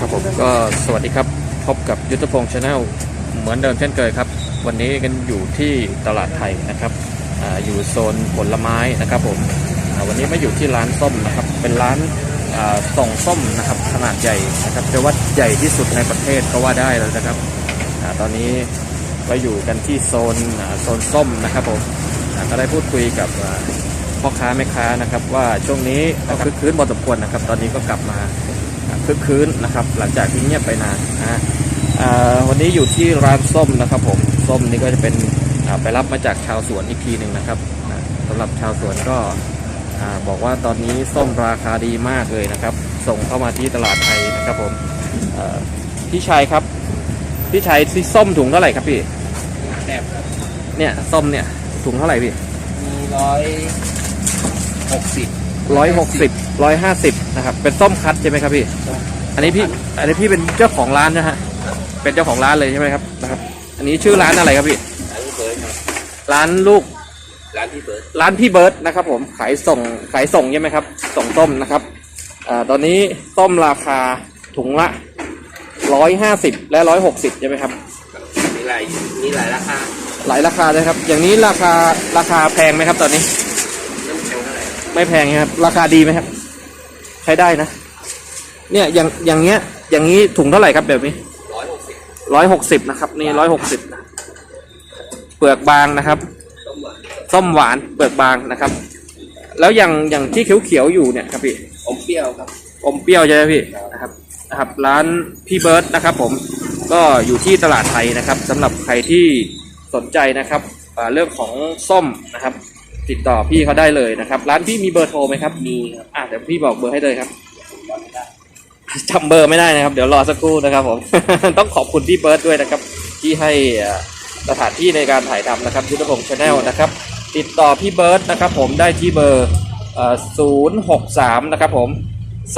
ครับผมก็สวัสดีครับพบกับยุทธพงศ์ชาแนลเหมือนเดิมเช่นเคยครับ วันนี้กันอยู่ที่ตลาดไทยนะครับออยู่โซนผลไม้นะครับผมวันนี้มาอยู่ที่ร้านส้มนะครับ เป็นร้านอ่าส่งส้มนะครับขนาดใหญ่นะครับจะว่าใหญ่ที่สุดในประเทศก็ว่าได้แล้วนะครับอตอนนี้เราอยู่กันที่โซนโซนส้มนะครับผมก็ได้พูดคุยกับพ่อค้าแม่ค้านะครับว่าช่วงนี้คึกคืนพอสมควรนะครับ ตอนนี้ก็กลับมา คึกคืนนะครับ หลังจากที่เงียบไปนานนะฮะอ่าวันนี้อยู่ที่ร้านส้มนะครับผมส้มนี่ก็จะเป็นอ่าไปรับมาจากชาวสวนอีกทีหนึ่งนะครับอ่าสำหรับชาวสวนก็อ่าบอกว่าตอนนี้ส้มราคาดีมากเลยนะครับ ส่งเข้ามาที่ตลาดไทยนะครับผมเอ่อพี่ชัยครับ พี่ชัยที่ส้มถุงเท่าไหร่ครับพี่แบบครับเนี่ยส้มเนี่ยถุงเท่าไหร่พี่มีร้อยหกสิบร้อยหกสิบ ร้อยห้าสิบนะครับ เป็นส้มคัดใช่ไหมครับพี่ อันนี้พี่ อันนี้พี่เป็นเจ้าของร้านนะฮะ เป็นเจ้าของร้านเลยใช่ไหมครับ นะครับ อันนี้ชื่อร้านอะไรครับพี่ ร้านพี่เบิร์ดครับ ร้านลูก ร้านพี่เบิร์ด ร้านพี่เบิร์ดนะครับ ผม ขายส่ง ขายส่งใช่ไหมครับ ส่งต้มนะครับ อ่า ตอนนี้ต้มราคาถุงละร้อยห้าสิบและร้อยหกสิบใช่ไหมครับ มีหลาย มีหลายราคา หลายราคาเลยครับ อย่างนี้ราคา ราคาแพงไหมครับ ตอนนี้น้ำแข็งเท่าไหร่ ไม่แพงครับ ราคาดีไหมครับใช้ได้นะ เนี่ยอย่างอย่างเงี้ย อย่างนี้ถุงเท่าไหร่ครับแบบนี้ร้อยหกสิบร้อยหกสิบนะครับ นี่ร้อยหกสิบเปลือกบางนะครับต้มหวานส้มหวานเปลือกบางนะครับ แล้วอย่างอย่างที่เขียวๆอยู่เนี่ยครับพี่อมเปรี้ยวครับอมเปรี้ยวใช่ไหมพี่นะครับนะครับ ร้านพี่เบิร์ดนะครับ ผมก็อยู่ที่ตลาดไทยนะครับสำหรับใครที่สนใจนะครับอ่าเรื่องของส้มนะครับ ติดต่อพี่เขาได้เลยนะครับ ร้านพี่มีเบอร์โทรไหมครับ มีครับอะเดี๋ยวพี่บอกเบอร์ให้เลยครับจำเบอร์ไม่ได้นะครับ เดี๋ยวรอสักครู่นะครับผม ต้องขอบคุณพี่เบิร์ดด้วยนะครับ ที่ให้อ่าสถานที่ในการถ่ายทำนะครับยุทธพงศ์ชาแนลนะครับ ติดต่อพี่เบิร์ดนะครับ ผมได้ที่เบอร์ศูนย์หกสามนะครับผม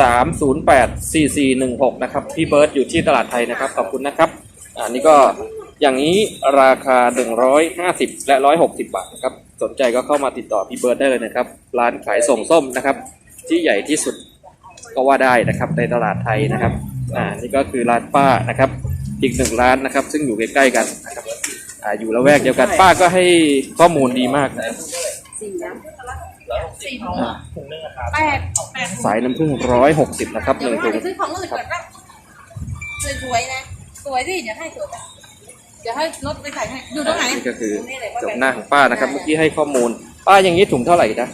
สามศูนย์แปดสี่สี่หนึ่งหกนะครับพี่เบิร์ดอยู่ที่ตลาดไทยนะครับ ขอบคุณนะครับอ่านี่ก็อย่างนี้ราคาหนึ่งร้อยห้าสิบและร้อยหกสิบบาทนะครับ สนใจก็เข้ามาติดต่อพี่เบิร์ดได้เลยนะครับ ร้านขายส่งส้มนะครับ ที่ใหญ่ที่สุดก็ว่าได้นะครับในตลาดไทยนะครับอ่านี่ก็คือร้านป้านะครับ อีกหนึ่งร้านนะครับ ซึ่งอยู่ใกล้ๆกันนะครับอ่าอยู่ละแวกเดียวกันป้าก็ให้ข้อมูลดีมากสี่นะสี่ถุงอ่าแปดแปดสายน้ำผึ้งร้อยหกสิบนะครับหเดี๋ยวนึ่งให้ถุง ไปซื้อของอื่นก่อนครับสวยๆนะ สวยดิเดี๋ยวให้สวยไป เดี๋ยวให้รถไปใส่ให้อยู่ตรงไหนนี่ก็คือจบหน้าของป้านะครับ เมื่อกี้ให้ข้อมูล ป้าอย่างนี้ถุงเท่าไหร่นะ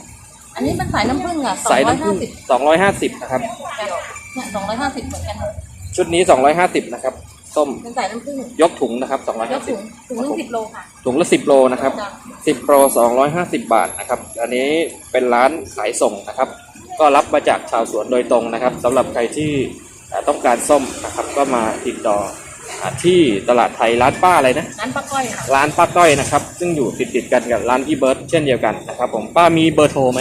อันนี้มันสายน้ำผึ้งอะสองสายร้อยน้ำผึ้ห้างสิบสองร้อยห้าสิบนะครับ เนี่ยสองร้อยห้าสิบเหมือนกันชุดนี้สองร้อยห้าสิบนะครับ ส้มเป็นสายน้ำผึ้งยกถุงนะครับสองร้อยยห้ากสิถุบงถุงหนึงสิบโลค่ะถุงละสิบโลนะครับ จ้ะสิบโปรสองร้อยห้าสิบบาทนะครับ อันนี้เป็นร้านขายส่งนะครับ ก็รับมาจากชาวสวนโดยตรงนะครับสำหรับใครที่เอ่อต้องการส้มนะครับก็มาติดต่ออ่า ที่ตลาดไทยร้านป้าอะไรนะนั้นป้าก้อยค่ะร้านป้าก้อยนะครับ ซึ่งอยู่ติดติดๆกันกับร้านพี่เบิร์ตเช่นเดียวกันนะครับผมป้ามีเบอร์โทรไหม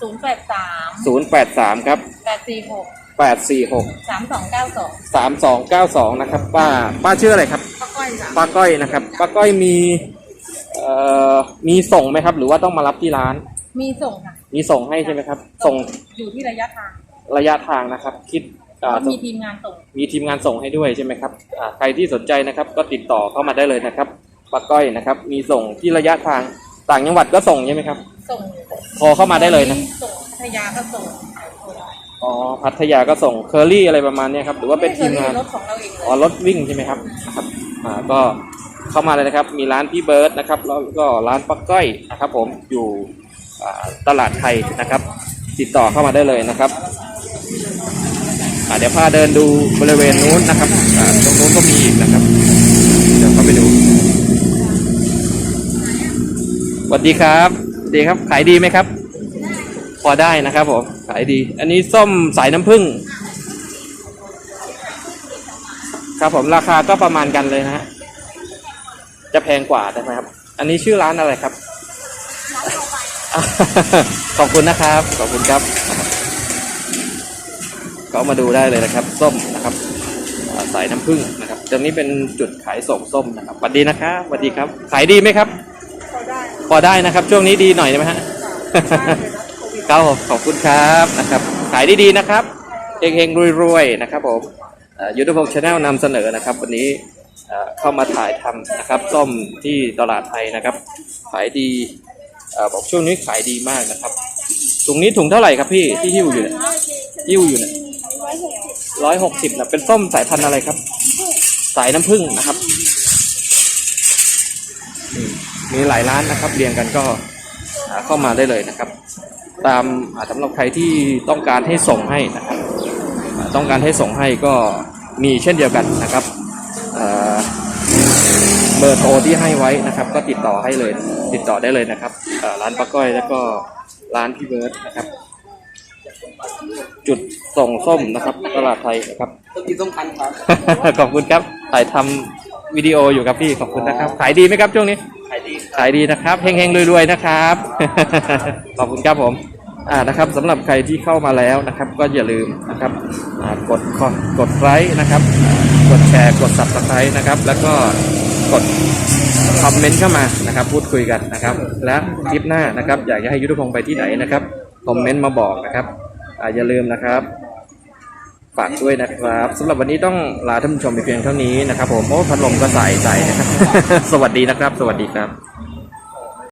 ศูนย์แปดสามศูนย์แปดสามครับแปดสี่หกแปดสี่หกสามสองเก้าสองสามสองเก้าสองนะครับป้าป้าชื่ออะไรครับป้าก้อยค่ะป้าก้อยนะครับป้าก้อยมีเอ่อมีส่งไหมครับ หรือว่าต้องมารับที่ร้าน มีส่งค่ะมีส่งให้ใช่ไหมครับ ส่งอยู่ที่ระยะทางระยะทางนะครับ คิดอ่า ก็มีทีมงานส่ง มีทีมงานส่งให้ด้วยใช่ไหมครับอ่าใครที่สนใจนะครับ ก็ติดต่อเข้ามาได้เลยนะครับป้าก้อยนะครับ มีส่งที่ระยะทางต่างจังหวัดก็ส่งใช่ไหมครับ ส่งโทรเข้ามาได้เลยนะส่งพัทยาก็ส่งอ๋อพัทยาก็ส่งเคอรี่อะไรประมาณเนี้ยครับหรือว่าเป็นทีมงานรถของเราเองเลยอ๋อรถวิ่งใช่ไหมครับนะครับอ่าก็เข้ามาเลยนะครับ มีร้านพี่เบิร์ดนะครับแล้วก็ร้านปักก้อยนะครับผมอยู่อ่าตลาดไทยนะครับ ติดต่อเข้ามาได้เลยนะครับอ่า เดี๋ยวพาเดินดูบริเวณนู้นนะครับตรงนู้นก็มีอีกนะครับ เดี๋ยวเข้าไปดูสวัสดีครับสวัสดีครับ ขายดีไหมครับ พอได้นะครับผม ขายดี อันนี้ส้มสายน้ำผึ้งครับผมราคาก็ประมาณกันเลยนะฮะ จะแพงกว่าใช่ไหมครับ อันนี้ชื่อร้านอะไรครับ ขอบคุณนะครับ ขอบคุณครับ ก็มาดูได้เลยนะครับ ส้มนะครับอ่าสายน้ำผึ้งนะครับตรงนี้เป็นจุดขายส่งส้มนะครับสวัสดีนะครับสวัสดีครับ ขายดีไหมครับพอได้นะครับ ช่วงนี้ดีหน่อยได้ไหมฮะครับผมขอบคุณครับนะครับ ขายดีๆนะครับเฮงๆรวยๆนะครับผมยุทธพงศ์ชาแนลนำเสนอนะครับ วันนี้เอ่อเข้ามาถ่ายทำนะครับส้มที่ตลาดไทยนะครับ ขายดีเอ่อบอกช่วงนี้ขายดีมากนะครับถุงนี้ถุงเท่าไหร่ครับพี่ที่หิ้วอยู่เนี่ยหิ้วอยู่เนี่ย ร้อยหกสิบนะเป็นส้มสายพันธุ์อะไรครับ สายน้ำผึ้งนะครับ มีหลายร้านนะครับเรียงกันก็หาเข้ามาได้เลยนะครับ ตามาสำหรับใครที่ต้องการให้ส่งให้นะครับ ต้องการให้ส่งให้ก็มีเช่นเดียวกันนะครับเบอร์โทรที่ให้ไว้นะครับ ก็ติดต่อให้เลย ติดต่อได้เลยนะครับร้านป้าก้อยแล้วก็ร้านพี่เบิร์ดนะครับ จุดส่งส้มนะครับ ตลาดไทยนะครับ ต้องกินส้มคันครับขอบคุณครับถ่ายทำวิดีโออยู่ครับพี่ขอบคุณนะครับ ขายดีไหมครับช่วงนี้ ขายดีขายดีนะครับเฮงๆรวยๆนะครับ ขอบคุณครับผมอ่านะครับสำหรับใครที่เข้ามาแล้วนะครับ ก็อย่าลืมนะครับอ่ากดคอกดไลค์นะครับอ่ากดแชร์กด subscribe นะครับ แล้วก็กดคอมเมนต์เข้ามานะครับ พูดคุยกันนะครับ และคลิปหน้านะครับ อยากจะให้ยุทธพงศ์ไปที่ไหนนะครับคอมเมนต์มาบอกนะครับ อ่าอย่าลืมนะครับ ฝากด้วยนะครับสำหรับวันนี้ต้องลาท่านผู้ชมไปเพียงเท่านี้นะครับ ผมโอ้พัดลมก็ใส่ใจนะครับ สวัสดีนะครับ สวัสดีครับ